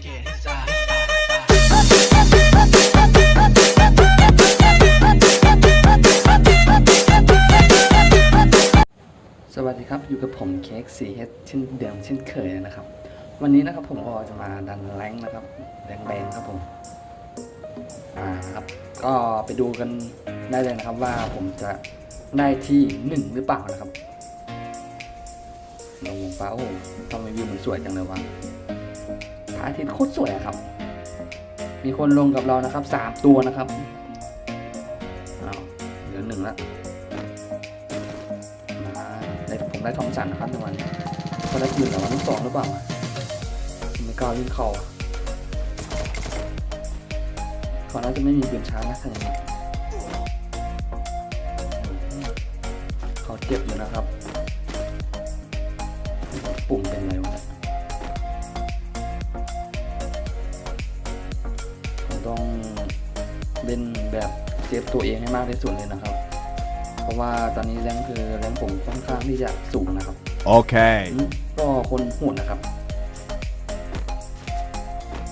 สวัสดีครับอยู่กับผมเค้กสีเฮดเช่นเดิมเช่นเคยนะครับ วันนี้นะครับผมก็จะมาดันแรงนะครับแรงแบงครับผมอ่าครับก็ไปดูกันได้เลยนะครับว่าผมจะได้ที่หนึ่งหรือเปล่านะครับลงฟ้าโอ้ทำไมวิวมันสวยจังเลยวะ ระอาทิตย์โคตรสวยอะครับ มีคนลงกับเรานะครับสามตัวนะครับอ้าเหลือหนึ่งละมาได้ผมได้ทอมสันนะครับในวันนี้ก็ได้คืนแต่วันที่สองหรือเปล่าไม่กล้าวิ่งเขาเขาน่าจะไม่มีปืนชานะทางนี้เขาเจ็บอยู่นะครับ ปุ่มเป็นไร เซฟตัวเองให้มากที่สุดเลยนะครับ เพราะว่าตอนนี้แรงค์คือแรงค์ผมค่อนข้างที่จะสูงนะครับ Okay. อืมก็คนโหดนะครับ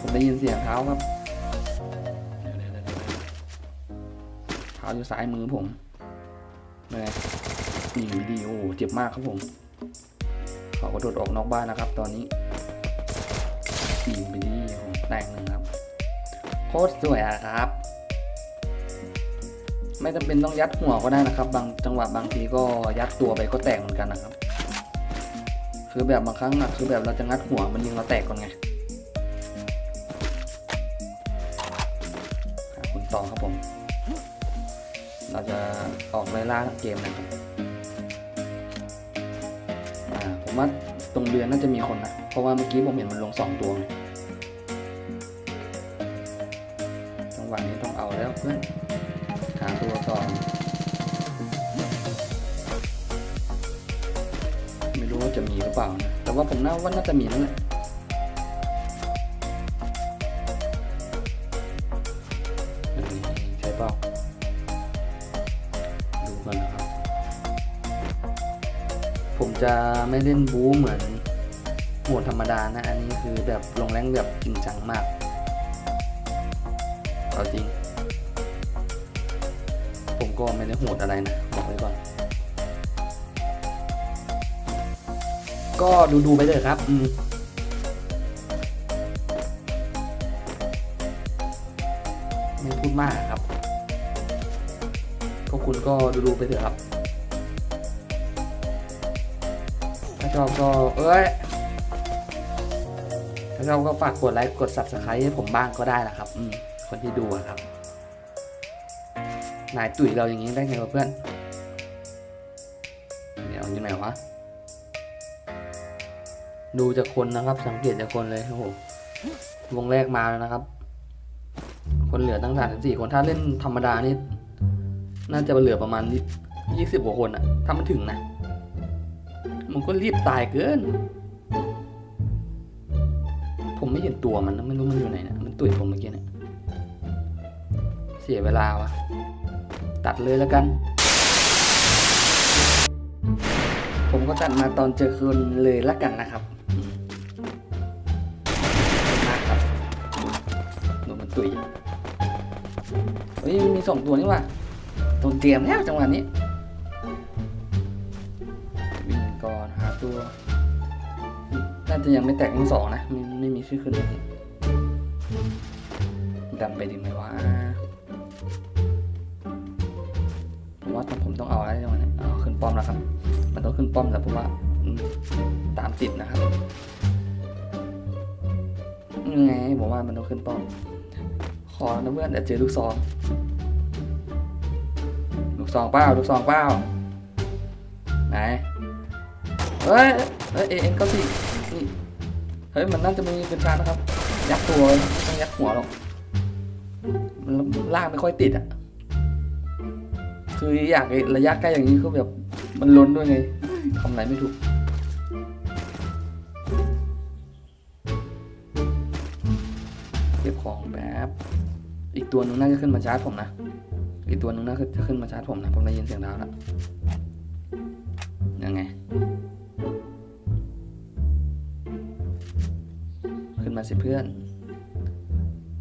ผมได้ยินเสียงเท้าครับเดี๋ยวๆๆเท้าอยู่ซ้ายมือผมเลยนี่วิดีโอเจ็บมากครับผมเขากระโดดออกนอกบ้านนะครับ ตอนนี้ยิงไปดีผมแตกหนึ่งครับ โคตรสวยอะครับ ไม่จำเป็นต้องยัดหัวก็ได้นะครับ บางจังหวะบางทีก็ยัดตัวไปก็แตกเหมือนกันนะครับ คือแบบบางครั้งอะคือแบบเราจะงัดหัวมันยิงเราแตกก่อนไงคุณต่อครับผม เราจะออกไล่ล่าเกมนะครับผมว่าตรงเรือน่าจะมีคนนะ เพราะว่าเมื่อกี้ผมเห็นมันลงสองตัวไงจังหวะนี้ต้องเอาแล้วเพื่อน หาตัวก่อน ไม่รู้ว่าจะมีหรือเปล่านะ แต่ว่าผมน่าว่าน่าจะมีนั่นแหละใช่เปล่าดูกันนะครับ ผมจะไม่เล่นบู๊เหมือนโหมดธรรมดานะ อันนี้คือแบบลงแรงแบบจริงจังมาก เอาจริง ก็ไม่ได้โหดอะไรนะบอกไว้ก่อน ก็ดูดูๆไปเลยครับอืมไม่พูดมากครับพวกคุณก็ดูดูๆไปเถอะครับถ้าชอบก็เอ้ยถ้าชอบก็ฝากกดไลค์กด subscribe ให้ผมบ้างก็ได้นะครับ อืมคนที่ดูครับ นายตุ๋ยเราอย่างนี้ได้ไงวะเพื่อน เดี๋ยวอยู่ไหนวะ ดูจากคนนะครับ สังเกตจากคนเลยโอ้โหวงแรกมาแล้วนะครับ คนเหลือตั้งสามสี่คนถ้าเล่นธรรมดานี่น่าจะเหลือประมาณยี่สิบกว่าคนอะถ้ามันถึงนะมันก็รีบตายเกิน ผมไม่เห็นตัวมันนะไม่รู้มันอยู่ไหนนะมันตุ๋ยผมเมื่อกี้เนี่ยเสียเวลาวะ ตัดเลยแล้วกัน ผมก็ตัดมาตอนเจอคืนเลยละกันนะครับมากครับดูมันตุยเฮ้ยมีสองตัวนี่ว่ะตัวเตรียมแล้วจังหวะนี้วิ่งก่อนหาตัวน่าจะยังไม่แตกทั้งสองนะไม่ไม่มีชื่อขึ้นเลยดำไปดีไหมวะ ว่าผมต้องเอาอะไรจังนี้เอาขึ้นป้อมแล้วครับ มันต้องขึ้นป้อมแล้วผมว่าตามติดนะครับยังไงผมว่ามันต้องขึ้นป้อม ขอนะเพื่อนเดี๋ยวเจอลูกซอง ลูกซองเป้าลูกซองเป้าไหน เฮ้ย เฮ้ยเอ็นก็สิเฮ้ย มันน่าจะมีเป็นชานะครับ ยัดตัวเลยไม่ต้องยัดหัวหรอก มันลากไม่ค่อยติดอะ คืออยากระยะใกล้อย่างนี้คือแบบมันล้นด้วยไงทำอะไรไม่ถูกเก็บของแป๊บอีกตัวหนึงน่าจะขึ้นมาชาร์จผมนะอีกตัวหนึงน่าจะขึ้นมาชาร์จผมนะผมได้ยินเสียงดาวแล้วยังไง ขึ้นมาสิเพื่อน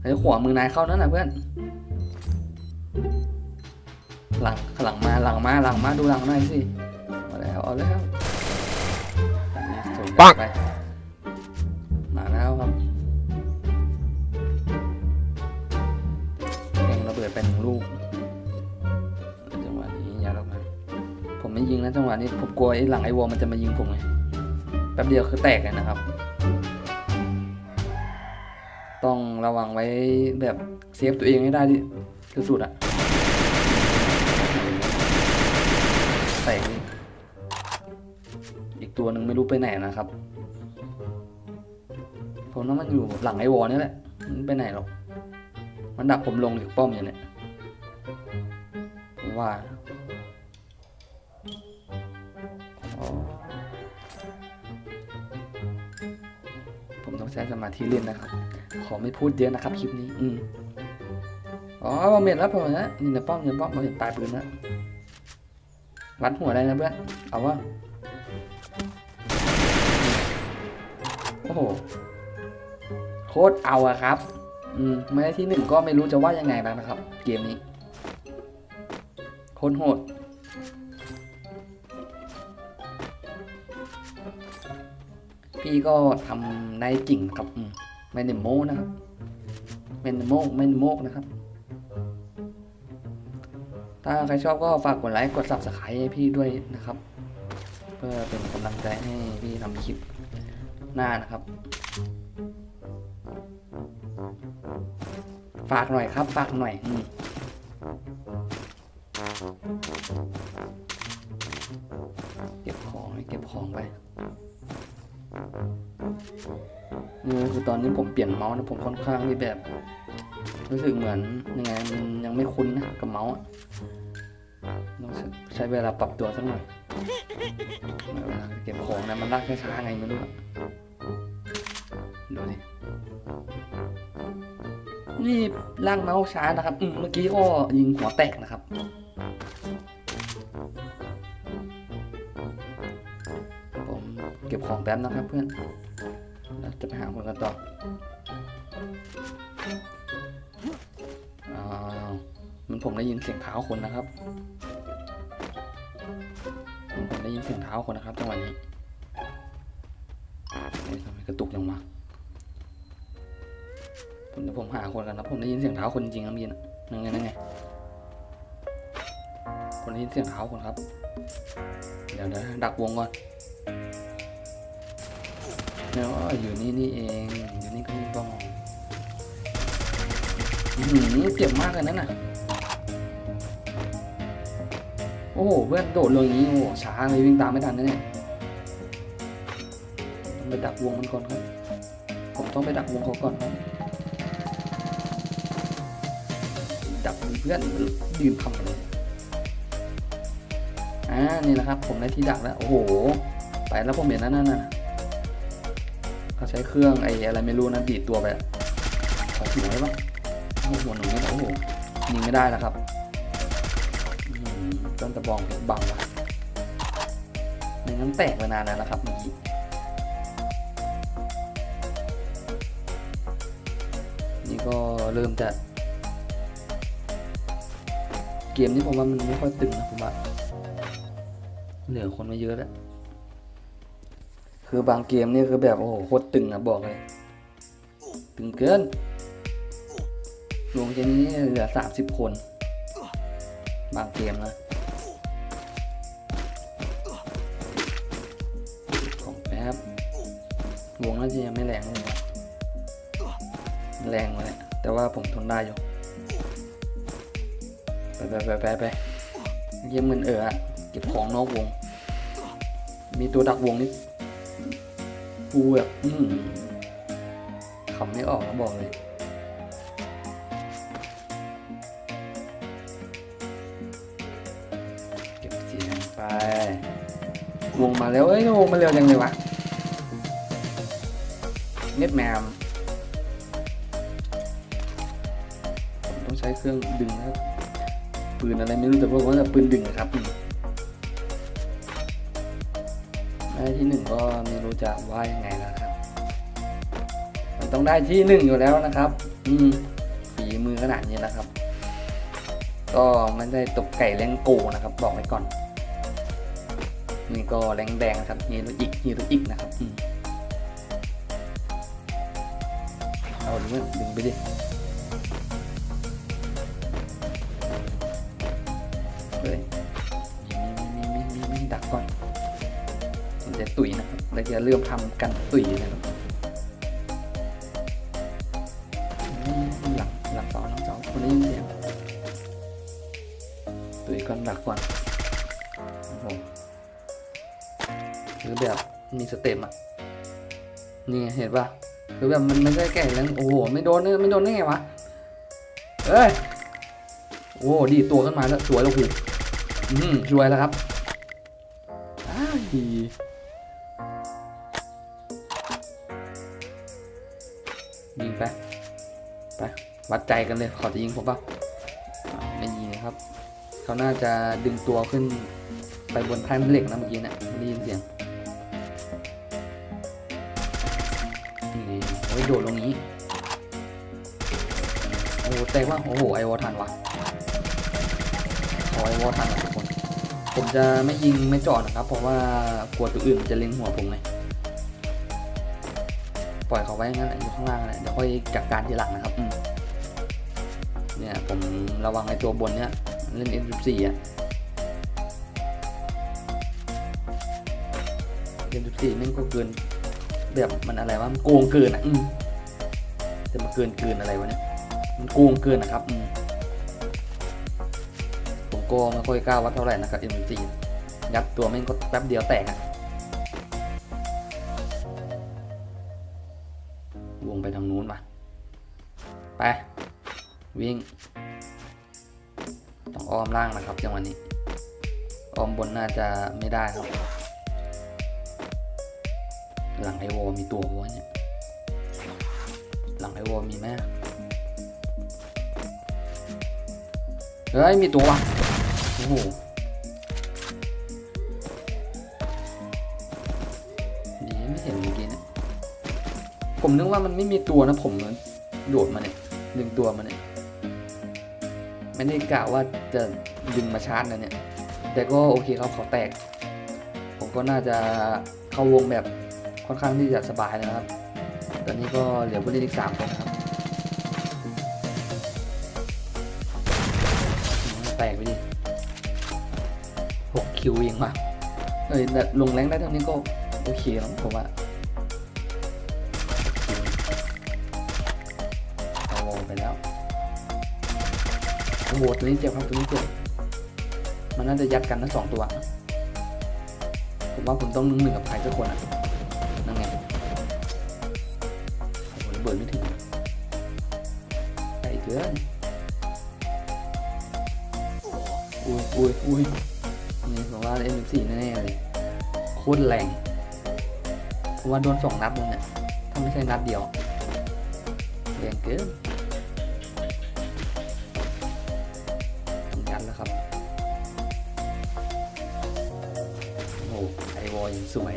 ฮ้ขวามือนายเข้านั่นน่ะเพื่อน หลังหลังมาหลังมาหลังมาดูหลังหน่อยสิมาแล้วเอาแล้วอันนี้สวยจัดไปมาแล้วครับแกงระเบิดไปหนึ่งลูกจังหวะนี้อย่าลงมาผมไม่ยิงนะจังหวะนี้ผมกลัวไอ้หลังไอ้วอลมันจะมายิงผมไงแป๊บเดียวคือแตกเลยนะครับ ต้องระวังไว้แบบเซฟตัวเองให้ได้ที่ที่สุดอะ แตกนี่อีกตัวหนึ่งไม่รู้ไปไหนนะครับ ผมว่ามันอยู่หลังไอ้วอลนี่แหละ มันไปไหนหรอก มันดักผมลงจากป้อมอย่างเนี้ยว่าผมต้องใช้สมาธิเล่นนะครับ ขอไม่พูดเยอะนะครับคลิปนี้ อืมอ๋อผมเห็นแล้วผมเห็นแล้วนี่นะป้อมนี่นป้อมผมเห็นปลายปืนแล้ว วัดหัวได้นะเพื่อน เอาว่าโอ้โห โคตรเอาอะครับ อืมไม่ได้ที่หนึ่งก็ไม่รู้จะว่ายังไงแล้วนะครับ เกมนี้ โคตรโหด พี่ก็ทำได้จริงครับ อืมไม่ได้โมนะครับไม่ได้โมไม่ได้โมนะครับ ถ้าใครชอบก็ฝากกดไลค์กด subscribe ให้พี่ด้วยนะครับ เพื่อเป็นกำลังใจให้พี่ทำคลิปหน้านะครับ ฝากหน่อยครับ ฝากหน่อยอืมเก็บของเก็บของไปนี่คือตอนนี้ผมเปลี่ยนเมาส์นะผมค่อนข้างที่แบบ รู้สึกเหมือนยังไงมันยังไม่คุ้นนะกับเมาส์ต้องใช้เวลาปรับตัวสักหน่อยเวลาเก็บของนะมันลากช้าๆไงไม่รู้อะดูดินี่ล่างเมาส์ช้านะครับเมื่อกี้ก็ยิงหัวแตกนะครับผมเก็บของแป๊บนะครับเพื่อนเราจะไปหาคนกันต่อ ผมได้ยินเสียงเท้าคนนะครับผมได้ยินเสียงเท้าคนนะครับจังหวะนี้ทำไมกระตุกยังวะผมเดี๋ยวผมหาคนกันนะผมได้ยินเสียงเท้าคนจริงๆครับพี่นะนั่งไงนั่งไงผมได้ยินเสียงเท้าคนครับ เดี๋ยวเดี๋ยวดักวงก่อนเดี๋ยวอยู่นี่นี่เองอยู่นี่ก็มีบ้องอื้อหือเจ็บมากเลยนั่นน่ะ โอ้โหเพื่อนโดดลงอย่างนี้โอ้โหช้าเลยวิ่งตามไม่ทันแน่ๆต้องไปดักวงมันก่อนครับผมต้องไปดักวงเขาก่อนครับดับเพื่อนดื่มคำเลยอ่านี่แหละครับ ผมได้ที่ดักแล้วโอ้โห ไปแล้วผมเห็นนั่นน่ะเขาใช้เครื่องไอ้อะไรไม่รู้นะดีดตัวไปขอหัวได้ปะหัวหนูนี่โอ้โหยิงไม่ได้แล้วครับ มต้นกระบองเพชรบังละในน้ำแตกไปนานแล้วนะครับเมื่อกี้นี่ก็เริ่มจะเกมนี้ผมว่ามันไม่ค่อยตึงนะผมว่าเหลือคนไม่เยอะแล้วคือบางเกมนี่คือแบบโอ้โหโคตรตึงนะบอกเลยตึงเกินรวมเกมนี้เหลือสามสิบคน บางเกมนะ วงน่าจะยังไม่แรงเลยนะแรงเลยแต่ว่าผมทนได้อยู่ไปไปไปไปไปเยี่ยมเงินเออเก็บของนอกวง มีตัวดักวงนี่กูแบบอืมขำไม่ออกนะบอกเลยเก็บเสียงไปวงมาแล้วเอ้ยวงมาเร็วจังเลยวะ น็ตแมมผมต้องใช้เครื่องดึงนะครับปืนอะไรไม่รู้แต่ว่าว่าปืนดึงนะครับได้ที่หนึ่งก็ไม่รู้จะว่ายังไงแล้วครับ มันต้องได้ที่หนึ่งอยู่แล้วนะครับอืมมือขนาดนี้นะครับ ก็ไม่ได้ตบไก่แรงโกนะครับ บอกไว้ก่อนนี่ก็แรงแดงครับฮีโรอิกฮีโรอิกนะครับอืม มันดึงไปดิเฮ้ยมีมีมีมีมีดักก่อนมันจะตุ๋ยนะครับแล้วจะเริ่มทำกันตุ๋ยนะครับหลังหลังเสาหลังเสาคนได้ยินเสียงตุ๋ยก่อนดักก่อนโอ้โหรือแบบมีสเต็ปอะนี่เห็นปะ หรือแบบมันไม่ได้แก่แล้วโอ้โหไม่โดนเนี่ยไม่โดนได้ไงวะเอ้ยโอ้โหดีตัวขึ้นมาแล้วสวยแล้วคุณอืมสวยแล้วครับอ้ายยิงไปไปวัดใจกันเลยเขาจะยิงผมปล่าอ่าไม่ยิงนะครับ เขาน่าจะดึงตัวขึ้นไปบนแท่นเหล็กนะเมื่อกี้นะไม่ได้ยินเสียง นี่โดดลงนี้ โอ้แต่ว่าโอ้โห ไอวอทันวะขอไอวอทันทุกคน ผมจะไม่ยิงไม่จอดนะครับ เพราะว่ากลัวตัวอื่นมันจะเล็งหัวผมไงปล่อยเขาไว้งั้นแหละอยู่ข้างล่างแหละเดี๋ยวค่อยจัดการทีหลังนะครับเนี่ยผมระวังไอตัวบนเนี่ยเล่น M14 อะเกมสิบสี่แม่งก็เกิน แบบมันอะไรวะมันโกงเกินอะอืมจะมาเกินเกินอะไรวะเนี่ยมันโกงเกินนะครับอืมผมก็ไม่ค่อยกล้าวัดเท่าไหร่นะครับเอ็มซียัดตัวแม่งก็แป๊บเดียวแตกอะวงไปทางนู้นมาไป วิ่ง ต้องอ้อมล่างนะครับจังหวะนี้ อ้อมบนน่าจะไม่ได้ครับ หลังไอโวมีตัววะเนี่ย หลังไอโวมีไหมเฮ้ย มีตัวว่ะโอ้โหดีไม่เห็นเมื่อกี้นี่ยผมนึกว่ามันไม่มีตัวนะผมโดดมาเนี่ยดึงตัวมาเนี่ยไม่ได้กะว่าจะดึงมาชาร์จนะเนี่ย แต่ก็โอเคครับเขาแตก ผมก็น่าจะเข้าวงแบบ ค่อนข้างที่จะสบายนะครับ ตอนนี้ก็เหลือผู้เล่นอีกสามคนนะครับ แตกไปดิหกคิวเองว่ะเอ้ยลงแรงได้เท่านี้ก็โอเคแล้วผมว่าเอาวงไปแล้วโอ้โหตัวนี้เจ็บครับตัวนี้เจ็บมันน่าจะยัดกันทั้งสองตัว ผมว่าผมต้องนึ่งหนึ่งกับใครสักคนอะ โอ้โหระเบิดไม่ถึงไกลเกินอุ้ยอุ้ยอุ้ยนี่ผมว่า M4 แน่ๆเลยโคตรแรงเพราะว่าโดนสองนัดเลยเนี่ยถ้าไม่ใช่นัดเดียวแรงเกินยันแล้วครับโอ้ไอวอลยังสวย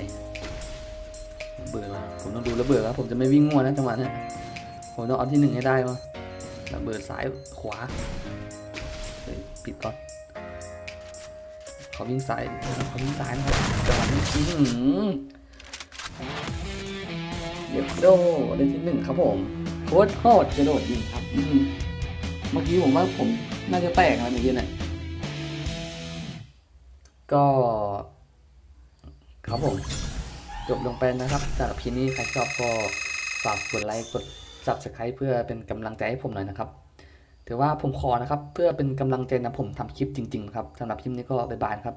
เบื่อแล้วผมต้องดูระเบิดแล้วผมจะไม่วิ่งมั่วนะจังหวะนี้ผมต้องเอาที่หนึ่งให้ได้วะระเบิดซ้ายขวาปิดก่อนเขาวิ่งซ้ายเขาวิ่งซ้ายนะครับจังหวะนี้อื้อเดี๋ยวโดได้ที่หนึ่งครับผมโคตรโหดกระโดดยิงครับเมื่อกี้ผมว่าผมน่าจะแตกนะเมื่อกี้เนี่ยก็ครับผม จบลงไปนะครับสำหรับคลิปนี้ใครชอบก็ฝากกดไลค์กด subscribe เพื่อเป็นกำลังใจให้ผมหน่อยนะครับถือว่าผมขอนะครับ เพื่อเป็นกำลังใจนะผมทำคลิปจริงๆนะครับสำหรับคลิปนี้ก็บ๊ายบายนครับ